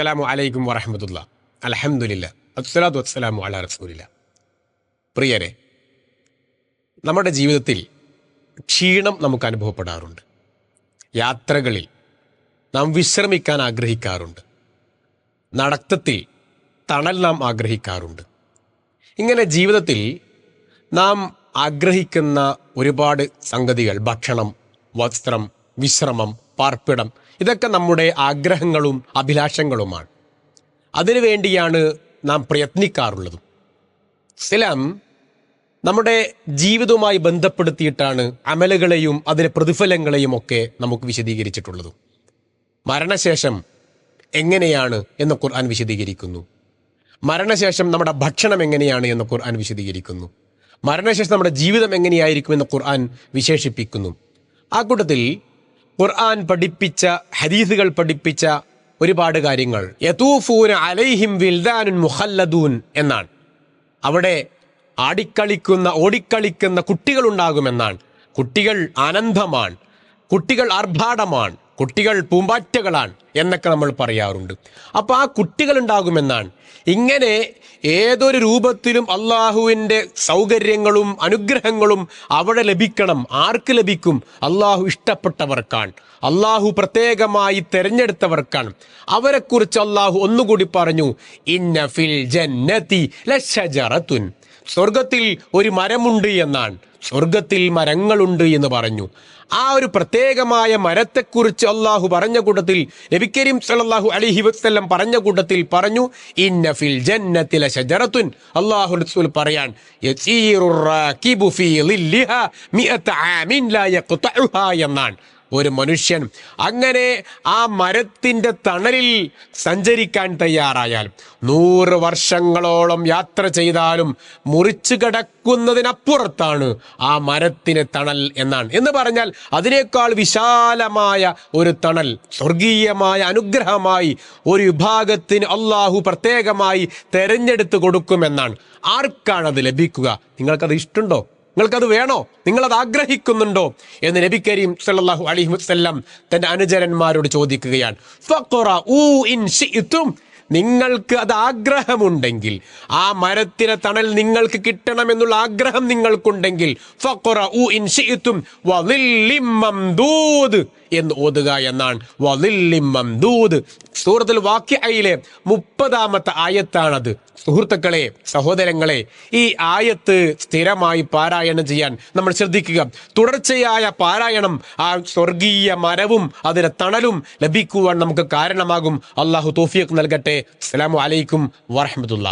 അസ്സലാമു അലൈക്കും വറഹമത്തുല്ല അലഹമുല്ല അസ്സലാത്തു വസ്സലാമു അല റസൂലില്ല. പ്രിയരെ നമ്മുടെ ജീവിതത്തിൽ ക്ഷീണം നമുക്ക് അനുഭവപ്പെടാറുണ്ട്. യാത്രകളിൽ നാം വിശ്രമിക്കാൻ ആഗ്രഹിക്കാറുണ്ട്. നടത്തത്തിൽ തണൽ നാം ആഗ്രഹിക്കാറുണ്ട്. ഇങ്ങനെ ജീവിതത്തിൽ നാം ആഗ്രഹിക്കുന്ന ഒരുപാട് സംഗതികൾ ഭക്ഷണം വസ്ത്രം വിശ്രമം പാർപ്പിടം ഇതൊക്കെ നമ്മുടെ ആഗ്രഹങ്ങളും അഭിലാഷങ്ങളുമാണ്. അതിനുവേണ്ടിയാണ് നാം പ്രയത്നിക്കാറുള്ളതും. ഇസ്ലാം നമ്മുടെ ജീവിതവുമായി ബന്ധപ്പെടുത്തിയിട്ടാണ് അമലുകളെയും അതിലെ പ്രതിഫലങ്ങളെയും ഒക്കെ നമുക്ക് വിശദീകരിച്ചിട്ടുള്ളതും. മരണശേഷം എങ്ങനെയാണ് എന്ന് ഖുർആൻ വിശദീകരിക്കുന്നു. മരണശേഷം നമ്മുടെ ഭക്ഷണം എങ്ങനെയാണ് എന്ന് ഖുർആൻ വിശദീകരിക്കുന്നു. മരണശേഷം നമ്മുടെ ജീവിതം എങ്ങനെയായിരിക്കും എന്ന് ഖുർആൻ വിശേഷിപ്പിക്കുന്നു. ആ കൂട്ടത്തിൽ ഖുർആൻ പഠിപ്പിച്ച ഹദീസുകൾ പഠിപ്പിച്ച ഒരുപാട് കാര്യങ്ങൾ. യതൂഫൂൻ അലൈഹിം വിൽദാനുൻ മുഖല്ലദൂൻ എന്നാണ്. അവിടെ ആടിക്കളിക്കുന്ന ഓടിക്കളിക്കുന്ന കുട്ടികളുണ്ടാകുമെന്നാണ്. കുട്ടികൾ ആനന്ദമാണ്. കുട്ടികൾ ആർഭാടമാണ്. കുട്ടികൾ പൂമ്പാറ്റകളാണ് എന്നൊക്കെ നമ്മൾ പറയാറുണ്ട്. അപ്പോൾ ആ കുട്ടികൾ ഉണ്ടാകുമെന്നാണ്. ഇങ്ങനെ ഏതൊരു രൂപത്തിലും അള്ളാഹുവിന്റെ സൗകര്യങ്ങളും അനുഗ്രഹങ്ങളും അവിടെ ലഭിക്കണം. ആർക്ക് ലഭിക്കും? അള്ളാഹു ഇഷ്ടപ്പെട്ടവർക്കാണ്. അള്ളാഹു പ്രത്യേകമായി തിരഞ്ഞെടുത്തവർക്കാണ്. അവരെക്കുറിച്ച് അള്ളാഹു ഒന്നുകൂടി പറഞ്ഞു ഇന്ന ഫിൽ ജന്നതി ലഷജറത്തുൻ സ്വർഗത്തിൽ ഒരു മരമുണ്ട് എന്നാണ്. സ്വർഗത്തിൽ മരങ്ങളുണ്ട് എന്ന് പറഞ്ഞു. ആ ഒരു പ്രത്യേകമായ മരത്തെക്കുറിച്ച് അള്ളാഹു പറഞ്ഞ കൂട്ടത്തിൽ നബി കരീം സലാഹു അലിഹി വസ്ലം പറഞ്ഞ കൂട്ടത്തിൽ പറഞ്ഞു ഇന്ന ഫിൽ ജന്നത്തിലെ ഷജറത്തുൻ അള്ളാഹു റസൂൽ പറയാൻ എന്നാണ്. ഒരു മനുഷ്യൻ അങ്ങനെ ആ മരത്തിന്റെ തണലിൽ സഞ്ചരിക്കാൻ തയ്യാറായാൽ നൂറ് വർഷങ്ങളോളം യാത്ര ചെയ്താലും മുറിച്ചു കിടക്കുന്നതിനപ്പുറത്താണ് ആ മരത്തിന് തണൽ എന്നാണ്. എന്ന് പറഞ്ഞാൽ അതിനേക്കാൾ വിശാലമായ ഒരു തണൽ സ്വർഗീയമായ അനുഗ്രഹമായി ഒരു വിഭാഗത്തിന് അള്ളാഹു പ്രത്യേകമായി തെരഞ്ഞെടുത്ത് കൊടുക്കുമെന്നാണ്. ആർക്കാണത് ലഭിക്കുക? നിങ്ങൾക്കത് ഇഷ്ടമുണ്ടോ? നിങ്ങൾക്കത് വേണോ? നിങ്ങൾ അത് ആഗ്രഹിക്കുന്നുണ്ടോ? എന്ന് നബി കരീം സല്ലല്ലാഹു അലൈഹി വസല്ലം തന്റെ അനുചരന്മാരോട് ചോദിക്കുകയാണ്. നിങ്ങൾക്ക് അത് ആഗ്രഹമുണ്ടെങ്കിൽ ആ മരത്തിലെ തണൽ നിങ്ങൾക്ക് കിട്ടണമെന്നുള്ള ആഗ്രഹം നിങ്ങൾക്കുണ്ടെങ്കിൽ എന്ന് ഓതുക എന്നാണ്. അയിലെ വാക്യയിലെ മുപ്പതാമത്തെ ആയത്താണത്. സുഹൃത്തുക്കളെ സഹോദരങ്ങളെ ഈ ആയത്ത് സ്ഥിരമായി പാരായണം ചെയ്യാൻ നമ്മൾ ശ്രദ്ധിക്കുക. തുടർച്ചയായ പാരായണം ആ സ്വർഗീയ മരവും അതിലെ തണലും ലഭിക്കുവാൻ നമുക്ക് കാരണമാകും. അള്ളാഹു തോഫിയക്ക് നൽകട്ടെ. അസ്സലാമു അലൈക്കും വറഹമത്തുള്ള.